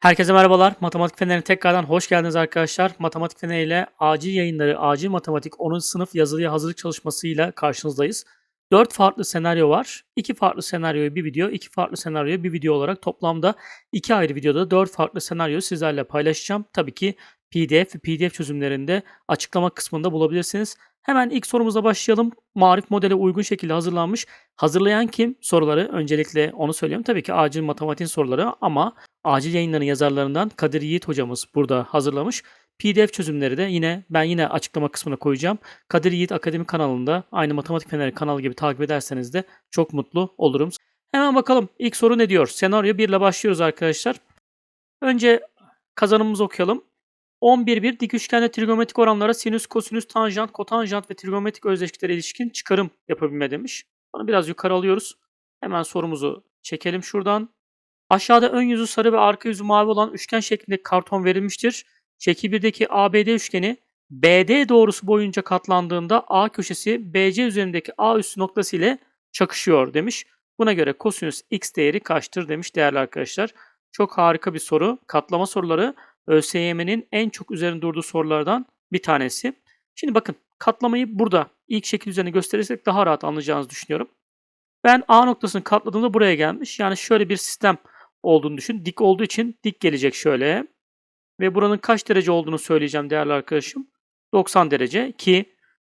Herkese merhabalar. Matematik Feneri'ne tekrardan hoş geldiniz arkadaşlar. Matematik Feneri ile acil yayınları, acil matematik 10. sınıf yazılıya hazırlık çalışmasıyla karşınızdayız. 4 farklı senaryo var. 2 farklı senaryoyu bir video, 2 farklı senaryoyu bir video olarak toplamda 2 ayrı videoda 4 farklı senaryoyu sizlerle paylaşacağım. Tabii ki PDF ve PDF çözümlerinde açıklama kısmında bulabilirsiniz. Hemen ilk sorumuza başlayalım. Marif modele uygun şekilde hazırlanmış. Hazırlayan kim? Soruları öncelikle onu söyleyeyim. Tabii ki acil matematik soruları ama acil yayınların yazarlarından Kadir Yiğit hocamız burada hazırlamış. PDF çözümleri de yine ben yine açıklama kısmına koyacağım. Kadir Yiğit Akademi kanalında aynı Matematik Feneri kanalı gibi takip ederseniz de çok mutlu olurum. Hemen bakalım ilk soru ne diyor? Senaryo 1 ile başlıyoruz arkadaşlar. Önce kazanımımızı okuyalım. 11.1 dik üçgende trigonometrik oranlara sinüs, kosinüs, tanjant, kotanjant ve trigonometrik özdeşliklere ilişkin çıkarım yapabilme demiş. Bunu biraz yukarı alıyoruz. Hemen sorumuzu çekelim şuradan. Aşağıda ön yüzü sarı ve arka yüzü mavi olan üçgen şeklindeki karton verilmiştir. Şekil 1'deki ABD üçgeni BD doğrusu boyunca katlandığında A köşesi BC üzerindeki A üssü noktası ile çakışıyor demiş. Buna göre kosinüs x değeri kaçtır demiş değerli arkadaşlar. Çok harika bir soru. Katlama soruları ÖSYM'nin en çok üzerinde durduğu sorulardan bir tanesi. Şimdi bakın katlamayı burada ilk şekil üzerine gösterirsek daha rahat anlayacağınızı düşünüyorum. Ben A noktasını katladığımda buraya gelmiş. Yani şöyle bir sistem olduğunu düşün. Dik olduğu için dik gelecek şöyle. Ve buranın kaç derece olduğunu söyleyeceğim değerli arkadaşım. 90 derece ki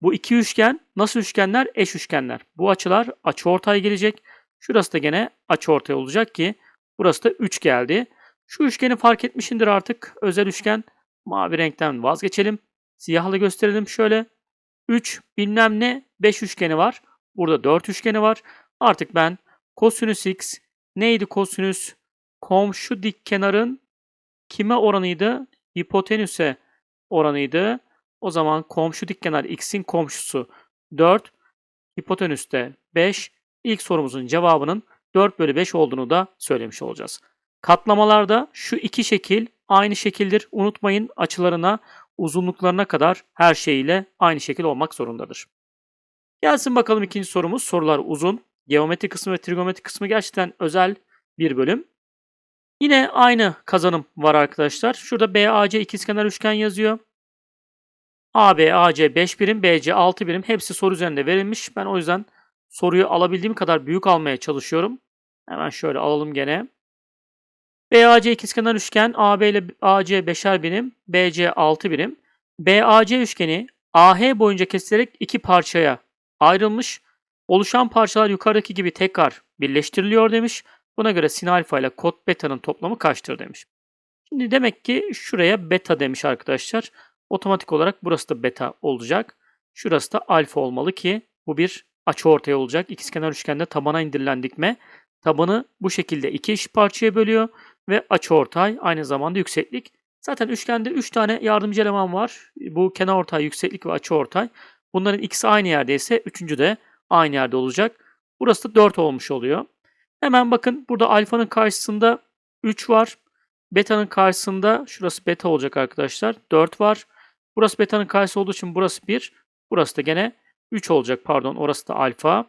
bu iki üçgen nasıl üçgenler? Eş üçgenler. Bu açılar açıortay gelecek. Şurası da gene açıortay olacak ki burası da 3 geldi. Şu üçgeni fark etmişindir artık. Özel üçgen mavi renkten vazgeçelim. Siyahla gösterelim şöyle. 3 bilmem ne 5 üçgeni var. Burada 4 üçgeni var. Artık ben kosinüs x neydi kosinüs? Komşu dik kenarın kime oranıydı? Hipotenüse oranıydı. O zaman komşu dik kenar x'in komşusu 4. Hipotenüste 5. İlk sorumuzun cevabının 4 bölü 5 olduğunu da söylemiş olacağız. Katlamalarda şu iki şekil aynı şekildir. Unutmayın açılarına, uzunluklarına kadar her şeyiyle aynı şekil olmak zorundadır. Gelsin bakalım ikinci sorumuz. Sorular uzun. Geometri kısmı ve trigonometri kısmı gerçekten özel bir bölüm. Yine aynı kazanım var arkadaşlar. Şurada BAC ikizkenar üçgen yazıyor. AB, AC 5 birim, BC 6 birim. Hepsi soru üzerinde verilmiş. Ben o yüzden soruyu alabildiğim kadar büyük almaya çalışıyorum. Hemen şöyle alalım gene. BAC ikizkenar üçgen AB ile AC 5'er birim, BC 6 birim. BAC üçgeni AH boyunca kesilerek iki parçaya ayrılmış. Oluşan parçalar yukarıdaki gibi tekrar birleştiriliyor demiş. Buna göre sin alfa ile kod beta'nın toplamı kaçtır demiş. Şimdi demek ki şuraya beta demiş arkadaşlar. Otomatik olarak burası da beta olacak. Şurası da alfa olmalı ki bu bir açıortay olacak. İkizkenar üçgende tabana indirilen dikme tabanı bu şekilde iki eşit parçaya bölüyor ve açıortay aynı zamanda yükseklik. Zaten üçgende 3 tane yardımcı eleman var. Bu kenarortay, yükseklik ve açıortay. Bunların ikisi aynı yerdeyse üçüncü de aynı yerde olacak. Burası da 4 olmuş oluyor. Hemen bakın burada alfanın karşısında 3 var. Beta'nın karşısında şurası beta olacak arkadaşlar. 4 var. Burası beta'nın karşısı olduğu için burası 1. Burası da gene 3 olacak. Pardon orası da alfa.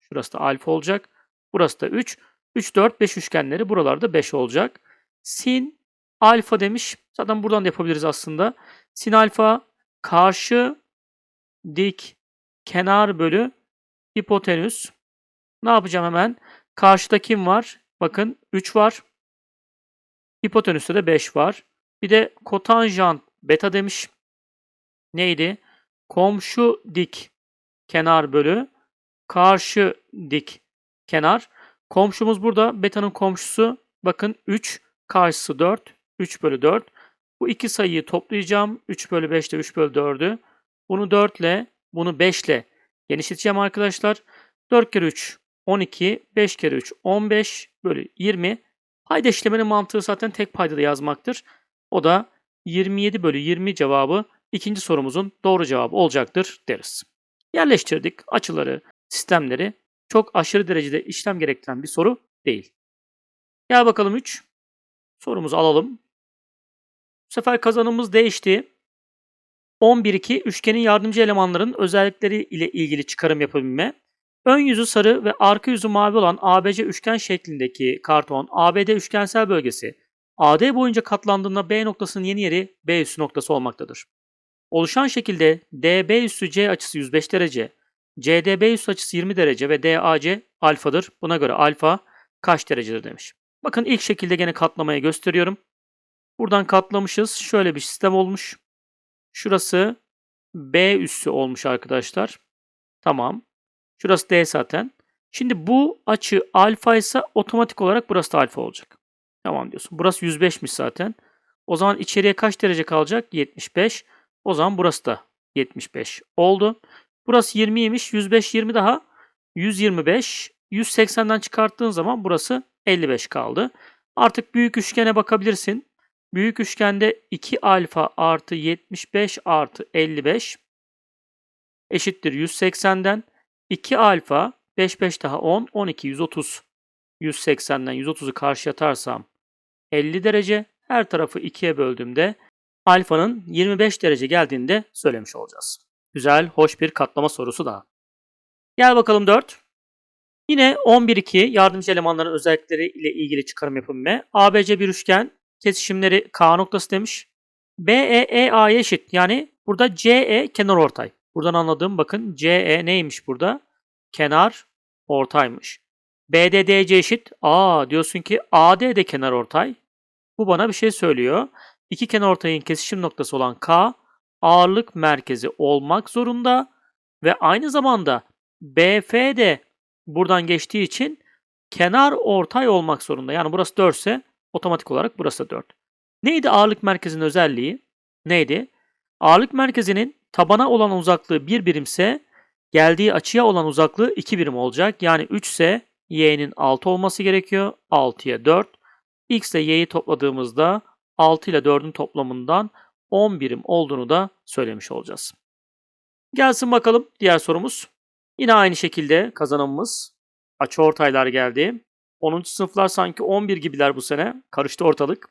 Şurası da alfa olacak. Burası da 3. 3, 4, 5 üçgenleri buralarda 5 olacak. Sin alfa demiş. Zaten buradan da yapabiliriz aslında. Sin alfa karşı dik kenar bölü hipotenüs. Ne yapacağım hemen? Karşıda kim var? Bakın 3 var. Hipotenüste de 5 var. Bir de kotanjant beta demiş. Neydi? Komşu dik kenar bölü karşı dik kenar. Komşumuz burada. Beta'nın komşusu. Bakın 3. Karşısı 4. 3 bölü 4. Bu iki sayıyı toplayacağım. 3 bölü 5 ile 3 bölü 4'ü. Bunu 4 ile bunu 5 ile genişleteceğim arkadaşlar. 4 kere 3 12. 5 kere 3 15 bölü 20. Payda işlemenin mantığı zaten tek paydada yazmaktır. O da 27 bölü 20 cevabı ikinci sorumuzun doğru cevabı olacaktır deriz. Yerleştirdik açıları, sistemleri çok aşırı derecede işlem gerektiren bir soru değil. Gel bakalım 3. Sorumuzu alalım. Bu sefer kazanımız değişti. 11-2 üçgenin yardımcı elemanların özellikleri ile ilgili çıkarım yapabilme. Ön yüzü sarı ve arka yüzü mavi olan ABC üçgen şeklindeki karton ABD üçgensel bölgesi AD boyunca katlandığında B noktasının yeni yeri B üssü noktası olmaktadır. Oluşan şekilde DB üssü C açısı 105 derece, CDB üssü açısı 20 derece ve DAC alfadır. Buna göre alfa kaç derecedir demiş. Bakın ilk şekilde gene katlamayı gösteriyorum. Buradan katlamışız. Şöyle bir sistem olmuş. Şurası B üssü olmuş arkadaşlar. Tamam. Şurası D zaten. Şimdi bu açı alfa ise otomatik olarak burası da alfa olacak. Tamam diyorsun. Burası 105'miş zaten. O zaman içeriye kaç derece kalacak? 75. O zaman burası da 75 oldu. Burası 20'ymiş. 105 20 daha 125. 180'den çıkarttığın zaman burası 55 kaldı. Artık büyük üçgene bakabilirsin. Büyük üçgende 2 alfa artı 75 artı 55 eşittir 180'den 2 alfa 5 5 daha 10 12 130 180'den 130'u karşı atarsam 50 derece her tarafı 2'ye böldüğümde alfanın 25 derece geldiğini de söylemiş olacağız. Güzel, hoş bir katlama sorusu daha. Gel bakalım 4. Yine 11-2 yardımcı elemanların özellikleri ile ilgili çıkarım yapımı. ABC bir üçgen kesişimleri K noktası demiş. BE EA'ya eşit. Yani burada CE kenar ortay. Buradan anladığım bakın CE neymiş burada? Kenar ortaymış. BD DC eşit. Aa diyorsun ki AD de kenar ortay. Bu bana bir şey söylüyor. İki kenar ortayın kesişim noktası olan K ağırlık merkezi olmak zorunda ve aynı zamanda BF de buradan geçtiği için kenar ortay olmak zorunda. Yani burası 4 ise otomatik olarak burası da 4. Neydi ağırlık merkezinin özelliği? Neydi? Ağırlık merkezinin tabana olan uzaklığı 1 birimse geldiği açıya olan uzaklığı 2 birim olacak. Yani 3 ise y'nin 6 olması gerekiyor. 6'ya 4. x ile y'yi topladığımızda 6 ile 4'ün toplamından 10 birim olduğunu da söylemiş olacağız. Gelsin bakalım diğer sorumuz. Yine aynı şekilde kazanımımız açıortaylar geldi. 10. sınıflar sanki 11 gibiler bu sene. Karıştı ortalık.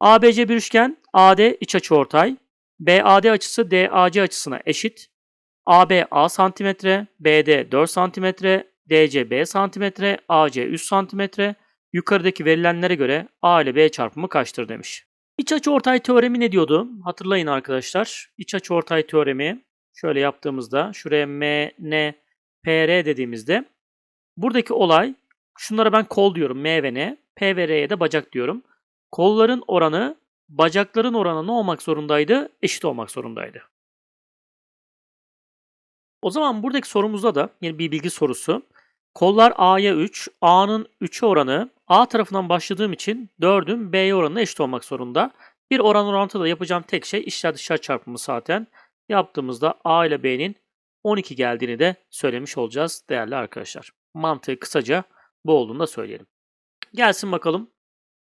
ABC bir üçgen, AD iç açıortay. BAD açısı DAC açısına eşit. AB A santimetre, BD 4 santimetre, DC B santimetre, AC 3 santimetre. Yukarıdaki verilenlere göre A ile B çarpımı kaçtır demiş. İç açıortay teoremi ne diyordu? Hatırlayın arkadaşlar. İç açıortay teoremi şöyle yaptığımızda şuraya M, N, PR dediğimizde buradaki olay şunlara ben kol diyorum M ve N, P ve R'ye de bacak diyorum. Kolların oranı bacakların oranı ne olmak zorundaydı? Eşit olmak zorundaydı. O zaman buradaki sorumuzda da yine bir bilgi sorusu. Kollar A'ya 3, A'nın 3'e oranı A tarafından başladığım için 4'ün B'ye oranına eşit olmak zorunda. Bir oran orantıda yapacağım tek şey içler dışarı çarpımı zaten. Yaptığımızda A ile B'nin 12 geldiğini de söylemiş olacağız değerli arkadaşlar. Mantığı kısaca bu olduğunu da söyleyelim. Gelsin bakalım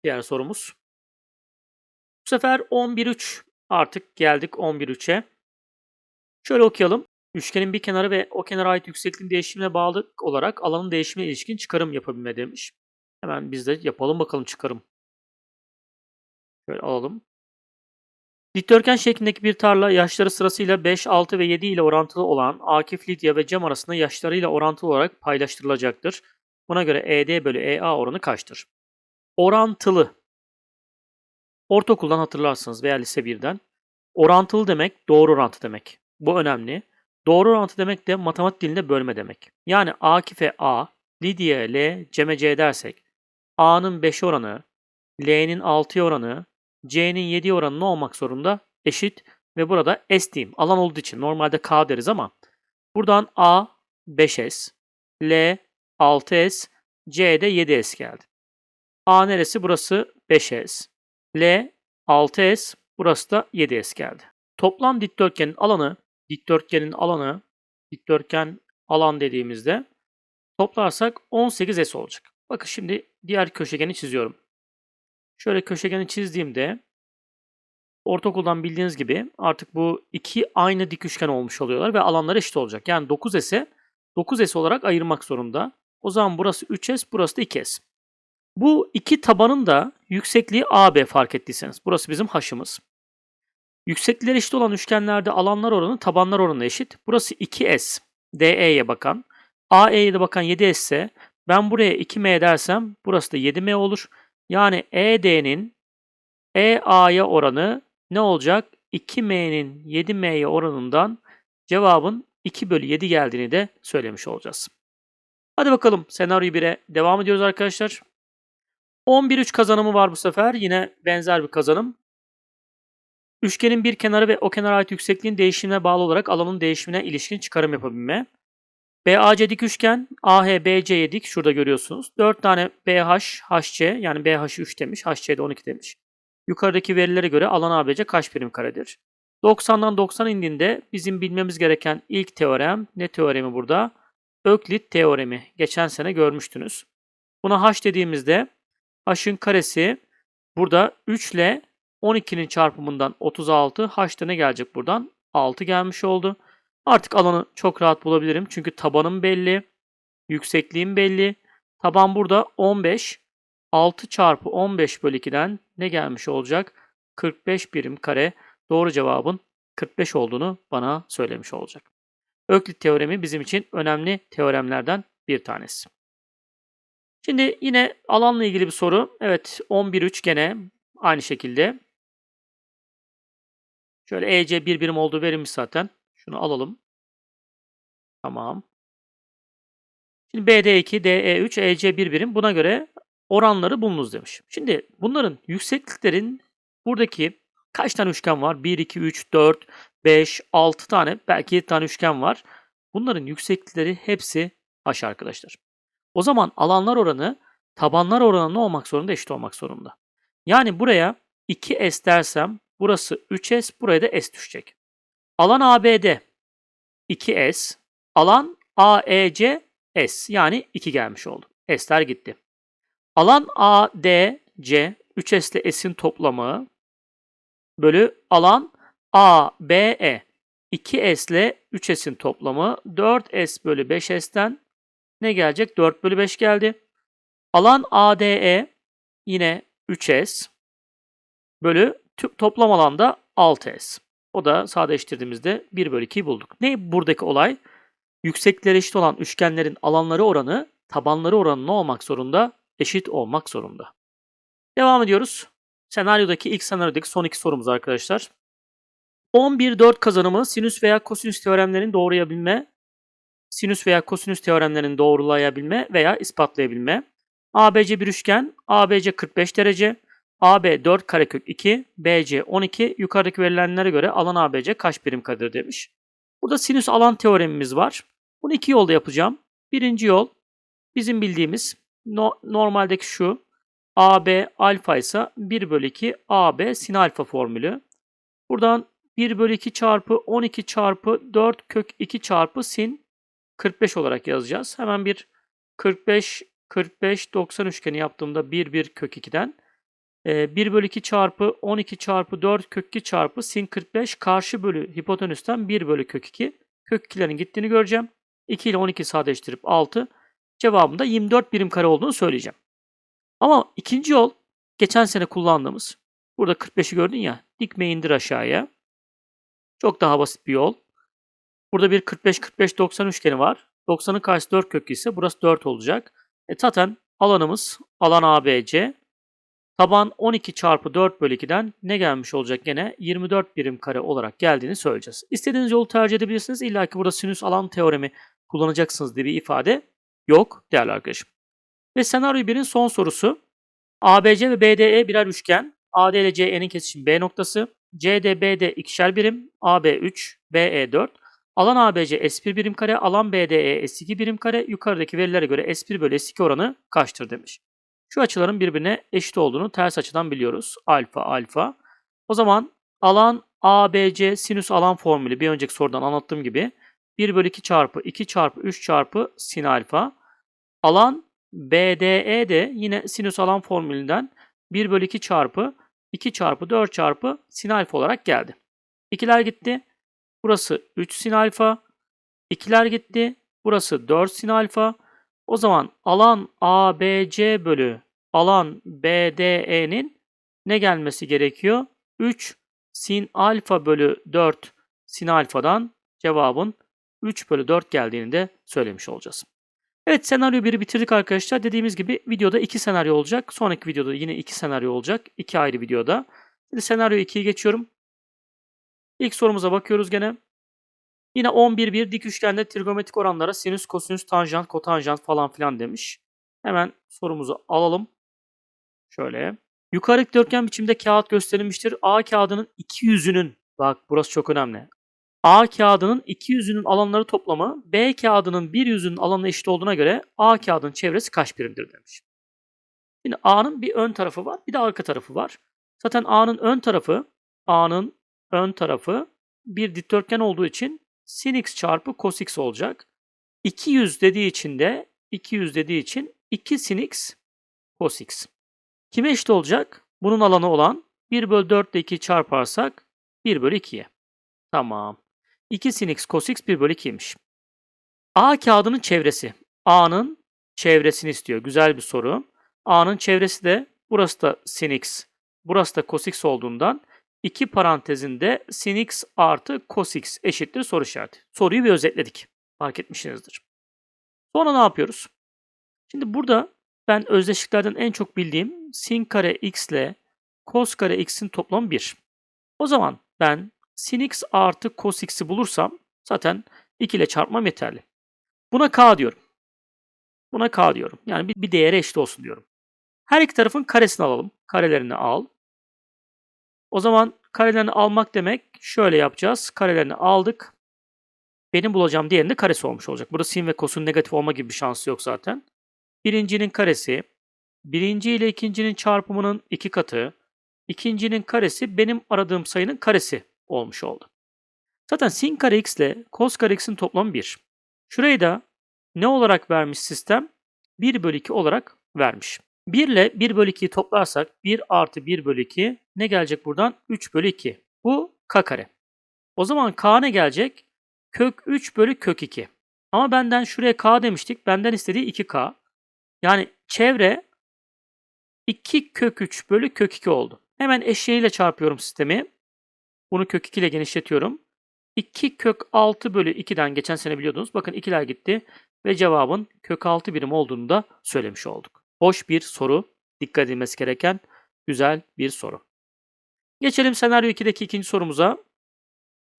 diğer sorumuz. Bu sefer 11-3 artık geldik 11-3'e. Şöyle okuyalım. Üçgenin bir kenarı ve o kenara ait yüksekliğin değişimine bağlı olarak alanın değişimine ilişkin çıkarım yapabilme demiş. Hemen biz de yapalım bakalım çıkarım. Şöyle alalım. Dikdörtgen şeklindeki bir tarla yaşları sırasıyla 5, 6 ve 7 ile orantılı olan Akif, Lidya ve Cem arasında yaşlarıyla orantılı olarak paylaştırılacaktır. Buna göre ED bölü EA oranı kaçtır? Orantılı. Ortaokuldan hatırlarsınız veya lise 1'den. Orantılı demek doğru orantı demek. Bu önemli. Doğru orantı demek de matematik dilinde bölme demek. Yani Akif'e A, Lidya'ya L, Cem'e C dersek A'nın 5 oranı, L'nin 6 oranı, C'nin 7 oranı olmak zorunda? Eşit ve burada S diyeyim. Alan olduğu için normalde K deriz ama buradan A 5S, L 6S, C de 7S geldi. A neresi? Burası 5S. L 6S, burası da 7S geldi. Toplam dikdörtgenin alanı, dikdörtgenin alanı, dikdörtgen alan dediğimizde toplarsak 18S olacak. Bakın şimdi diğer köşegeni çiziyorum. Şöyle köşegeni çizdiğimde ortaokuldan bildiğiniz gibi artık bu iki aynı dik üçgen olmuş oluyorlar ve alanları eşit olacak. Yani 9S'e 9S olarak ayırmak zorunda. O zaman burası 3S, burası da 2S. Bu iki tabanın da yüksekliği AB fark ettiyseniz. Burası bizim haşımız. Yükseklikleri eşit olan üçgenlerde alanlar oranı tabanlar oranı eşit. Burası 2S. DE'ye bakan. AE'ye de bakan 7S ise ben buraya 2M dersem burası da 7M olur. Yani ED'nin EA'ya oranı ne olacak? 2M'nin 7M'ye oranından cevabın 2 bölü 7 geldiğini de söylemiş olacağız. Hadi bakalım senaryo 1'e devam ediyoruz arkadaşlar. 11-3 kazanımı var bu sefer. Yine benzer bir kazanım. Üçgenin bir kenarı ve o kenara ait yüksekliğin değişimine bağlı olarak alanın değişimine ilişkin çıkarım yapabilme. BAC dik üçgen, AH BC'ye dik şurada görüyorsunuz. 4 tane BH, HC yani BH'ı 3 demiş, HC'de 12 demiş. Yukarıdaki verilere göre alan ABC kaç birim karedir? 90'dan 90 indiğinde bizim bilmemiz gereken ilk teorem ne teoremi burada? Öklit teoremi. Geçen sene görmüştünüz. Buna h dediğimizde h'ın karesi burada 3 ile 12'nin çarpımından 36. H'da ne gelecek buradan? 6 gelmiş oldu. Artık alanı çok rahat bulabilirim. Çünkü tabanım belli. Yüksekliğim belli. Taban burada 15. 6 çarpı 15 bölü 2'den ne gelmiş olacak? 45 birim kare. Doğru cevabın 45 olduğunu bana söylemiş olacak. Öklit teoremi bizim için önemli teoremlerden bir tanesi. Şimdi yine alanla ilgili bir soru. Evet 11-3 gene aynı şekilde. Şöyle EC bir birim olduğu verilmiş zaten. Şunu alalım. Tamam. Şimdi BD2, DE3, EC bir birim. Buna göre oranları bulunuz demiş. Şimdi bunların yüksekliklerin buradaki kaç tane üçgen var? 1, 2, 3, 4, 5, 6 tane belki 7 tane üçgen var. Bunların yükseklikleri hepsi H arkadaşlar. O zaman alanlar oranı tabanlar oranı ne olmak zorunda? Eşit olmak zorunda. Yani buraya 2S dersem burası 3S buraya da S düşecek. Alan ABD 2S. Alan AEC S yani 2 gelmiş oldu. S'ler gitti. Alan ADC 3S ile S'in toplamı bölü alan ABE 2S ile 3S'in toplamı 4S bölü 5S'ten ne gelecek? 4 bölü 5 geldi. Alan ADE yine 3S bölü toplam alanda 6S. O da sadeleştirdiğimizde 1 bölü 2'yi bulduk. Ne buradaki olay? Yüksekleri eşit olan üçgenlerin alanları oranı tabanları oranı ne olmak zorunda? Eşit olmak zorunda. Devam ediyoruz. Senaryodaki ilk senaryodaki son iki sorumuz arkadaşlar. 11-4 kazanımı sinüs veya kosinüs teoremlerini doğrulayabilme, sinüs veya kosinüs teoremlerini doğrulayabilme veya ispatlayabilme. ABC bir üçgen, ABC 45 derece, AB 4 karekök 2, BC 12. Yukarıdaki verilenlere göre alan ABC kaç birim karedir demiş. Burada sinüs alan teoremimiz var. Bunu iki yolda yapacağım. Birinci yol bizim bildiğimiz no normaldeki şu. AB alfa ise 1 bölü 2 AB sin alfa formülü. Buradan 1 bölü 2 çarpı 12 çarpı 4 kök 2 çarpı sin 45 olarak yazacağız. Hemen bir 45 45 90 üçgeni yaptığımda 1 1 kök 2'den 1 bölü 2 çarpı 12 çarpı 4 kök 2 çarpı sin 45 karşı bölü hipotenüsten 1 bölü kök 2. Kök 2'lerin gittiğini göreceğim. 2 ile 12 sadeleştirip 6. Cevabında 24 birim kare olduğunu söyleyeceğim. Ama ikinci yol geçen sene kullandığımız. Burada 45'i gördün ya. Dikme indir aşağıya. Çok daha basit bir yol. Burada bir 45-45-90 üçgeni var. 90'ın karşısı 4 kök ise burası 4 olacak. E zaten alanımız alan ABC. Taban 12 çarpı 4 bölü 2'den ne gelmiş olacak gene? 24 birim kare olarak geldiğini söyleyeceğiz. İstediğiniz yolu tercih edebilirsiniz. İlla ki burada sinüs alan teoremi kullanacaksınız diye bir ifade yok değerli arkadaşım. Ve senaryo 1'in son sorusu. ABC ve BDE birer üçgen. AD ile CE'nin kesişim B noktası. CD, BD ikişer birim. AB 3, BE 4. Alan ABC S1 birim kare, alan BDE S2 birim kare. Yukarıdaki verilere göre S1 bölü S2 oranı kaçtır demiş. Şu açıların birbirine eşit olduğunu ters açıdan biliyoruz. Alfa, alfa. O zaman alan ABC sinüs alan formülü bir önceki sorudan anlattığım gibi 1 bölü 2 çarpı 2 çarpı 3 çarpı sin alfa. Alan BDE de yine sinüs alan formülünden 1 bölü 2 çarpı 2 çarpı 4 çarpı sin alfa olarak geldi. İkiler gitti. Burası 3 sin alfa. İkiler gitti. Burası 4 sin alfa. O zaman alan ABC bölü alan BDE'nin ne gelmesi gerekiyor? 3 sin alfa bölü 4 sin alfadan cevabın 3 bölü 4 geldiğini de söylemiş olacağız. Evet senaryo 1'i bitirdik arkadaşlar. Dediğimiz gibi videoda 2 senaryo olacak. Sonraki videoda yine 2 senaryo olacak. 2 ayrı videoda. Şimdi senaryo 2'yi geçiyorum. İlk sorumuza bakıyoruz gene. Yine 11 bir dik üçgende trigonometrik oranlara sinüs, kosinüs, tanjant, kotanjant falan filan demiş. Hemen sorumuzu alalım. Şöyle. Yukarı dörtgen biçimde kağıt gösterilmiştir. A kağıdının iki yüzünün, bak burası çok önemli. A kağıdının iki yüzünün alanları toplamı B kağıdının bir yüzünün alanına eşit olduğuna göre A kağıdının çevresi kaç birimdir demiş. Şimdi A'nın bir ön tarafı var, bir de arka tarafı var. Zaten A'nın ön tarafı, A'nın ön tarafı bir dikdörtgen olduğu için sin x çarpı cos x olacak. 200 dediği için de 200 dediği için 2 sin x cos x. Kime eşit olacak? Bunun alanı olan 1 bölü 4 ile 2 çarparsak 1 bölü 2'ye. Tamam. 2 sin x cos x 1 bölü 2'ymiş. A kağıdının çevresi. A'nın çevresini istiyor. Güzel bir soru. A'nın çevresi de burası da sin x, burası da cos x olduğundan iki parantezinde sin x artı cos x eşittir soru işareti. Soruyu bir özetledik. Fark etmişsinizdir. Sonra ne yapıyoruz? Şimdi burada ben özdeşliklerden en çok bildiğim sin kare x ile cos kare x'in toplamı 1. O zaman ben sin x artı cos x'i bulursam zaten 2 ile çarpmam yeterli. Buna k diyorum. Buna k diyorum. Yani bir, bir değere eşit olsun diyorum. Her iki tarafın karesini alalım. Karelerini al. O zaman karelerini almak demek şöyle yapacağız. Karelerini aldık. Benim bulacağım diğerinin de karesi olmuş olacak. Burada sin ve kosun negatif olma gibi bir şansı yok zaten. Birincinin karesi, birinci ile ikincinin çarpımının iki katı, ikincinin karesi benim aradığım sayının karesi olmuş oldu. Zaten sin kare x ile cos kare x'in toplamı 1. Şurayı da ne olarak vermiş sistem? 1 bölü 2 olarak vermiş. 1 ile 1 bölü 2'yi toplarsak 1 artı 1 bölü 2 ne gelecek buradan? 3 bölü 2. Bu k kare. O zaman k ne gelecek? Kök 3 bölü kök 2. Ama benden şuraya k demiştik. Benden istediği 2k. Yani çevre 2 kök 3 bölü kök 2 oldu. Hemen eşeğiyle çarpıyorum sistemi. Bunu kök 2 ile genişletiyorum. 2 kök 6 bölü 2'den geçen sene biliyordunuz. Bakın 2'ler gitti ve cevabın kök 6 birim olduğunu da söylemiş olduk. Hoş bir soru. Dikkat edilmesi gereken güzel bir soru. Geçelim senaryo 2'deki ikinci sorumuza.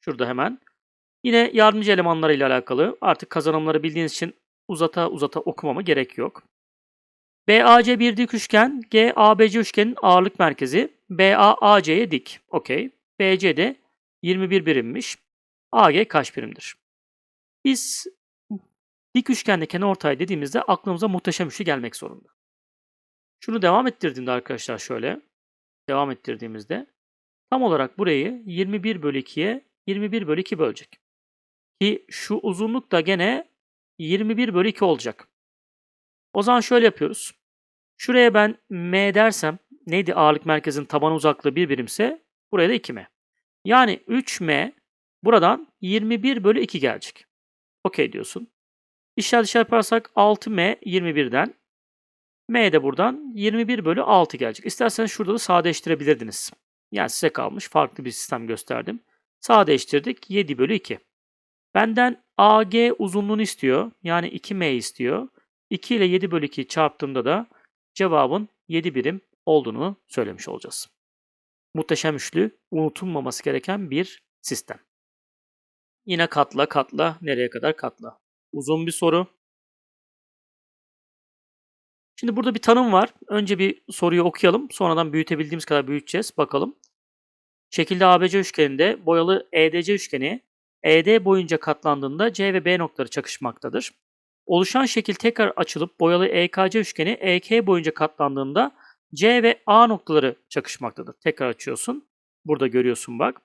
Şurada hemen. Yine yardımcı elemanları ile alakalı. Artık kazanımları bildiğiniz için uzata uzata okumama gerek yok. BAC bir dik üçgen, GABC üçgenin ağırlık merkezi. BA AC'ye dik. Okey. BC de 21 birimmiş. AG kaç birimdir? Biz dik üçgende kenarortay dediğimizde aklımıza muhteşem üçlü gelmek zorunda. Şunu devam ettirdiğimde arkadaşlar şöyle. Devam ettirdiğimizde tam olarak burayı 21 bölü 2'ye 21 bölü 2 bölecek. Ki şu uzunluk da gene 21 bölü 2 olacak. O zaman şöyle yapıyoruz. Şuraya ben M dersem neydi ağırlık merkezinin taban uzaklığı bir birimse buraya da 2M. Yani 3M buradan 21 bölü 2 gelecek. Okey diyorsun. İşler dışarı yaparsak 6M 21'den M de buradan 21 bölü 6 gelecek. İsterseniz şurada da sadeleştirebilirdiniz. Yani size kalmış farklı bir sistem gösterdim. Sadeleştirdik 7 bölü 2. Benden AG uzunluğunu istiyor. Yani 2M istiyor. 2 ile 7 bölü 2 çarptığımda da cevabın 7 birim olduğunu söylemiş olacağız. Muhteşem üçlü unutulmaması gereken bir sistem. Yine katla katla nereye kadar katla. Uzun bir soru. Şimdi burada bir tanım var. Önce bir soruyu okuyalım. Sonradan büyütebildiğimiz kadar büyüteceğiz. Bakalım. Şekilde ABC üçgeninde boyalı EDC üçgeni ED boyunca katlandığında C ve B noktaları çakışmaktadır. Oluşan şekil tekrar açılıp boyalı EKC üçgeni EK boyunca katlandığında C ve A noktaları çakışmaktadır. Tekrar açıyorsun. Burada görüyorsun bak.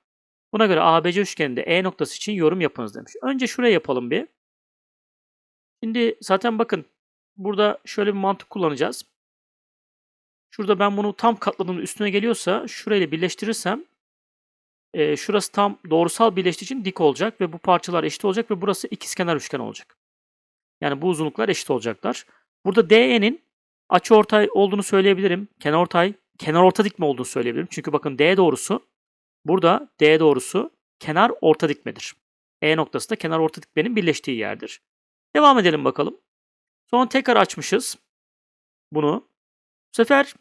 Buna göre ABC üçgeninde E noktası için yorum yapınız demiş. Önce şuraya yapalım bir. Şimdi zaten bakın burada şöyle bir mantık kullanacağız. Şurada ben bunu tam katladığımda üstüne geliyorsa şurayla birleştirirsem e, şurası tam doğrusal birleştiği için dik olacak ve bu parçalar eşit olacak ve burası ikizkenar üçgen olacak. Yani bu uzunluklar eşit olacaklar. Burada DE'nin açıortay olduğunu söyleyebilirim. Kenarortay, kenar orta dik mi olduğunu söyleyebilirim. Çünkü bakın D doğrusu burada D doğrusu kenar orta dikmedir. E noktası da kenar orta dikmenin birleştiği yerdir. Devam edelim bakalım. Sonra tekrar açmışız bunu. Bu sefer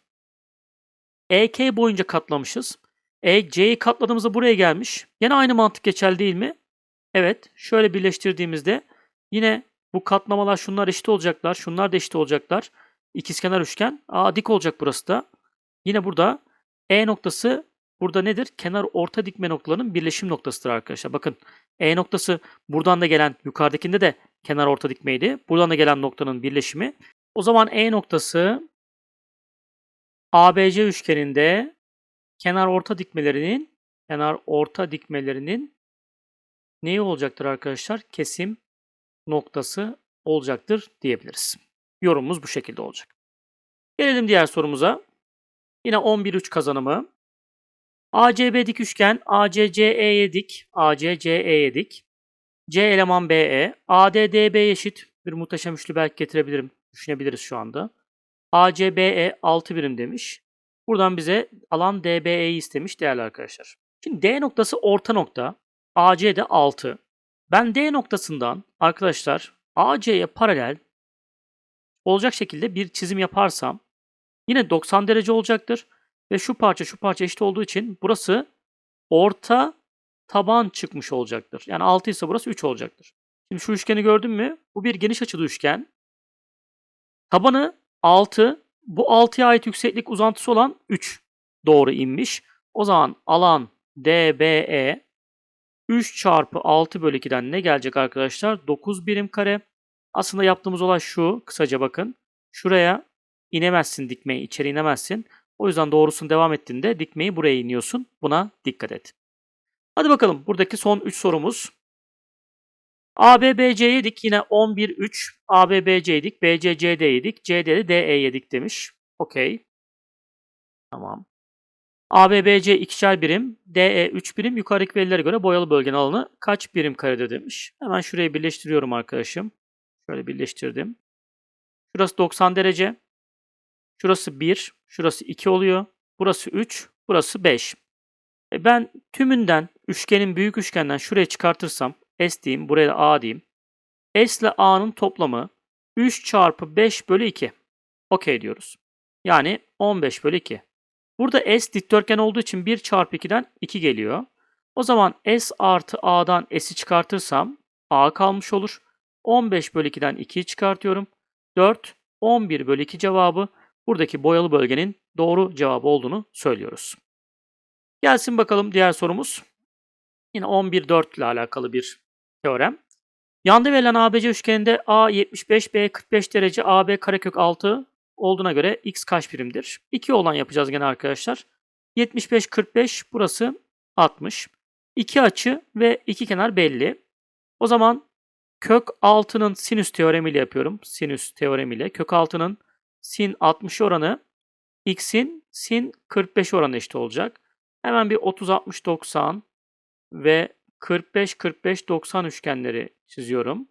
EK boyunca katlamışız. E, katladığımızda buraya gelmiş. Yine aynı mantık geçerli değil mi? Evet. Şöyle birleştirdiğimizde yine bu katlamalar şunlar eşit olacaklar. Şunlar da eşit olacaklar. İkizkenar üçgen. Aa dik olacak burası da. Yine burada E noktası burada nedir? Kenar orta dikme noktalarının birleşim noktasıdır arkadaşlar. Bakın E noktası buradan da gelen yukarıdakinde de kenar orta dikmeydi. Buradan da gelen noktanın birleşimi. O zaman E noktası ABC üçgeninde kenar orta dikmelerinin kenar orta dikmelerinin neyi olacaktır arkadaşlar? Kesim noktası olacaktır diyebiliriz. Yorumumuz bu şekilde olacak. Gelelim diğer sorumuza. Yine 11-3 kazanımı. ACB dik üçgen ACCE'ye dik, ACCE'ye dik. C eleman BE, ADDB eşit bir muhteşem üçlü belki getirebilirim. Düşünebiliriz şu anda. ACBE 6 birim demiş. Buradan bize alan DBE'yi istemiş değerli arkadaşlar. Şimdi D noktası orta nokta. AC de 6. Ben D noktasından arkadaşlar AC'ye paralel olacak şekilde bir çizim yaparsam yine 90 derece olacaktır. Ve şu parça şu parça eşit olduğu için burası orta taban çıkmış olacaktır. Yani 6 ise burası 3 olacaktır. Şimdi şu üçgeni gördün mü? Bu bir geniş açılı üçgen. Tabanı 6. Bu 6'ya ait yükseklik uzantısı olan 3 doğru inmiş. O zaman alan DBE 3 çarpı 6 bölü 2'den ne gelecek arkadaşlar? 9 birim kare. Aslında yaptığımız olay şu. Kısaca bakın. Şuraya inemezsin dikmeyi. içeri inemezsin. O yüzden doğrusunu devam ettiğinde dikmeyi buraya iniyorsun. Buna dikkat et. Hadi bakalım buradaki son 3 sorumuz. ABBC yedik yine 11 3. ABBC yedik, BCCD yedik, CD'de DE yedik demiş. Okey. Tamam. ABBC ikişer birim, DE 3 birim. Yukarıdaki verilere göre boyalı bölgenin alanı kaç birim karedir demiş. Hemen şurayı birleştiriyorum arkadaşım. Şöyle birleştirdim. Şurası 90 derece. Şurası 1, şurası 2 oluyor. Burası 3, burası 5. E ben tümünden üçgenin büyük üçgenden şuraya çıkartırsam S diyeyim, buraya da A diyeyim. S ile A'nın toplamı 3 çarpı 5 bölü 2. Okey diyoruz. Yani 15 bölü 2. Burada S dikdörtgen olduğu için 1 çarpı 2'den 2 geliyor. O zaman S artı A'dan S'i çıkartırsam A kalmış olur. 15 bölü 2'den 2'yi çıkartıyorum. 4, 11 bölü 2 cevabı buradaki boyalı bölgenin doğru cevabı olduğunu söylüyoruz. Gelsin bakalım diğer sorumuz. Yine 11-4 ile alakalı bir teorem. Yanda verilen ABC üçgeninde A 75, B 45 derece, AB karekök 6 olduğuna göre x kaç birimdir? 2 olan yapacağız gene arkadaşlar. 75, 45 burası 60. İki açı ve iki kenar belli. O zaman kök 6'nın sinüs teoremiyle yapıyorum. Sinüs teoremiyle. Kök 6'nın sin 60 oranı x'in sin 45 oranı eşit olacak. Hemen bir 30, 60, 90 ve 45, 45, 90 üçgenleri çiziyorum.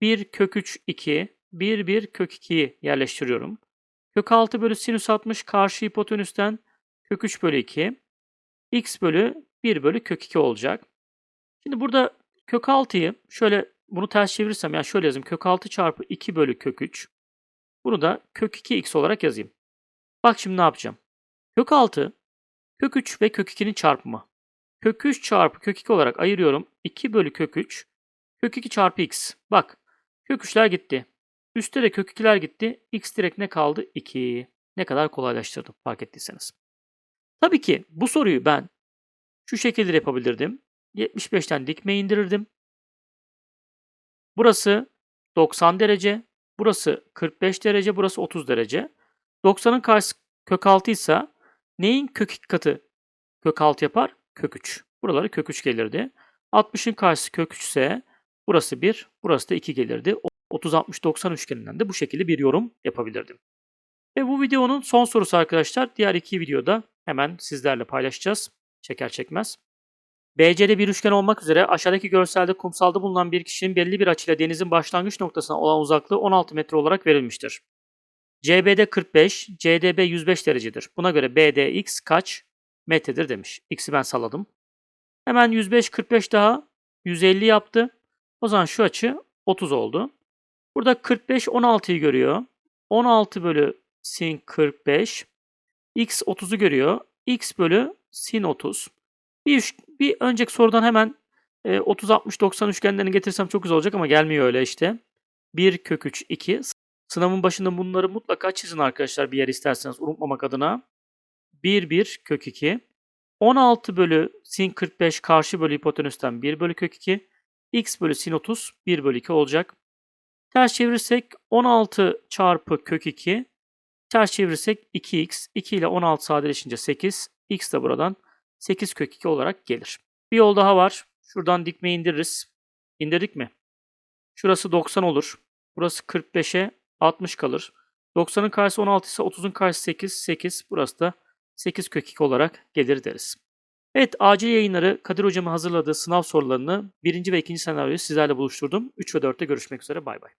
1 kök 3, 2, 1, 1 kök 2'yi yerleştiriyorum. Kök 6 bölü sinüs 60 karşı hipotenüsten kök 3 bölü 2. x bölü 1 bölü kök 2 olacak. Şimdi burada kök 6'yı şöyle bunu ters çevirirsem yani şöyle yazayım. Kök 6 çarpı 2 bölü kök 3. Bunu da kök 2x olarak yazayım. Bak şimdi ne yapacağım. Kök 6 kök 3 ve kök 2'nin çarpımı. Kök 3 çarpı kök 2 olarak ayırıyorum. 2 bölü kök 3. Kök 2 çarpı x. Bak kök 3'ler gitti. Üstte de kök 2'ler gitti. X direkt ne kaldı? 2. Ne kadar kolaylaştırdım fark ettiyseniz. Tabii ki bu soruyu ben şu şekilde yapabilirdim. 75'ten dikme indirirdim. Burası 90 derece. Burası 45 derece. Burası 30 derece. 90'ın karşısı kök 6 ise neyin kök 2 katı kök 6 yapar? Kök 3. Buraları kök 3 gelirdi. 60'ın karşısı kök 3 ise burası 1, burası da 2 gelirdi. 30-60-90 üçgeninden de bu şekilde bir yorum yapabilirdim. Ve bu videonun son sorusu arkadaşlar. Diğer iki videoda hemen sizlerle paylaşacağız. Çeker çekmez. BC'de bir üçgen olmak üzere aşağıdaki görselde kumsalda bulunan bir kişinin belli bir açıyla denizin başlangıç noktasına olan uzaklığı 16 metre olarak verilmiştir. CBD 45, CDB 105 derecedir. Buna göre BDX kaç metredir demiş. X'i ben salladım. Hemen 105, 45 daha 150 yaptı. O zaman şu açı 30 oldu. Burada 45 16'yı görüyor. 16 bölü sin 45. X 30'u görüyor. X bölü sin 30. Bir, bir önceki sorudan hemen e, 30, 60, 90 üçgenlerini getirsem çok güzel olacak ama gelmiyor öyle işte. 1 kök 3, 2. Sınavın başında bunları mutlaka çizin arkadaşlar bir yer isterseniz unutmamak adına. 1, 1 kök 2. 16 bölü sin 45 karşı bölü hipotenüsten 1 bölü kök 2. x bölü sin 30 1 bölü 2 olacak. Ters çevirirsek 16 çarpı kök 2. Ters çevirirsek 2x. 2 ile 16 sadeleşince 8. x de buradan 8 kök 2 olarak gelir. Bir yol daha var. Şuradan dikme indiririz. İndirdik mi? Şurası 90 olur. Burası 45'e 60 kalır. 90'ın karşısı 16 ise 30'un karşısı 8. 8. Burası da 8 kök 2 olarak gelir deriz. Evet acil yayınları Kadir Hocam'ın hazırladığı sınav sorularını birinci ve ikinci senaryoyu sizlerle buluşturdum. 3 ve 4'te görüşmek üzere. Bay bay.